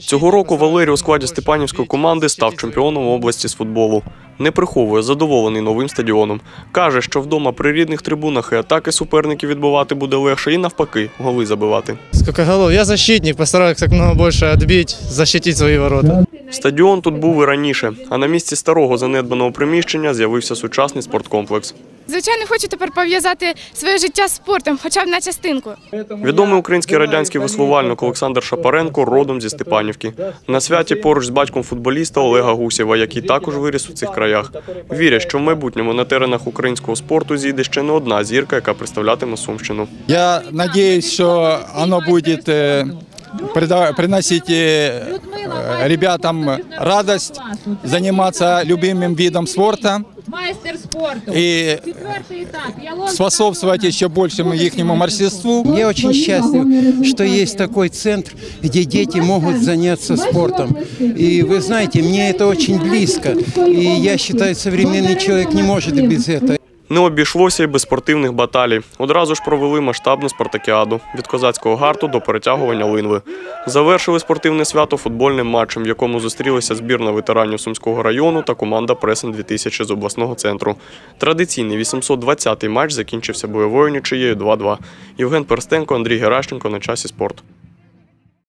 Цього року Валерій у складі Степанівської команди став чемпіоном області з футболу. Не приховує задоволений новим стадіоном. Каже, що вдома при рідних трибунах і атаки суперників відбувати буде легше, і навпаки, голи забивати. Сколько голов? Я защитник, постараюсь как много больше отбить, защитить свои ворота. Стадіон тут був і раніше, а на місці старого занедбаного приміщення з'явився сучасний спорткомплекс. Звичайно, хочу тепер пов'язати своє життя з спортом, хоча б на частинку. Відомий український радянський веслувальник Олександр Шапаренко родом зі Степанівки. На святі поруч з батьком футболіста Олега Гусєва, який також виріс у цих краях. Вірять, що в майбутньому на теренах українського спорту зійде ще не одна зірка, яка представлятиме Сумщину. Я надеюсь, что оно будет э, прида- приносить э, ребятам радость, заниматься любимым видом спорта Майстер спорту. и Четвертий етап. Ялонка способствовать еще большему их мастерству. Я очень счастлив, что есть такой центр, где дети могут заняться спортом. И вы знаете, мне это очень близко. И я считаю, современный человек не может без этого. Не обійшлося й без спортивних баталій. Одразу ж провели масштабну спартакіаду від козацького гарту до перетягування линви. Завершили спортивне свято футбольним матчем, в якому зустрілися збірна ветеранів Сумського району та команда Пресен 2000 з обласного центру. Традиційний 820-й матч закінчився бойовою нічиєю 2-2. Євген Перстенко, Андрій Геращенко на часі спорт.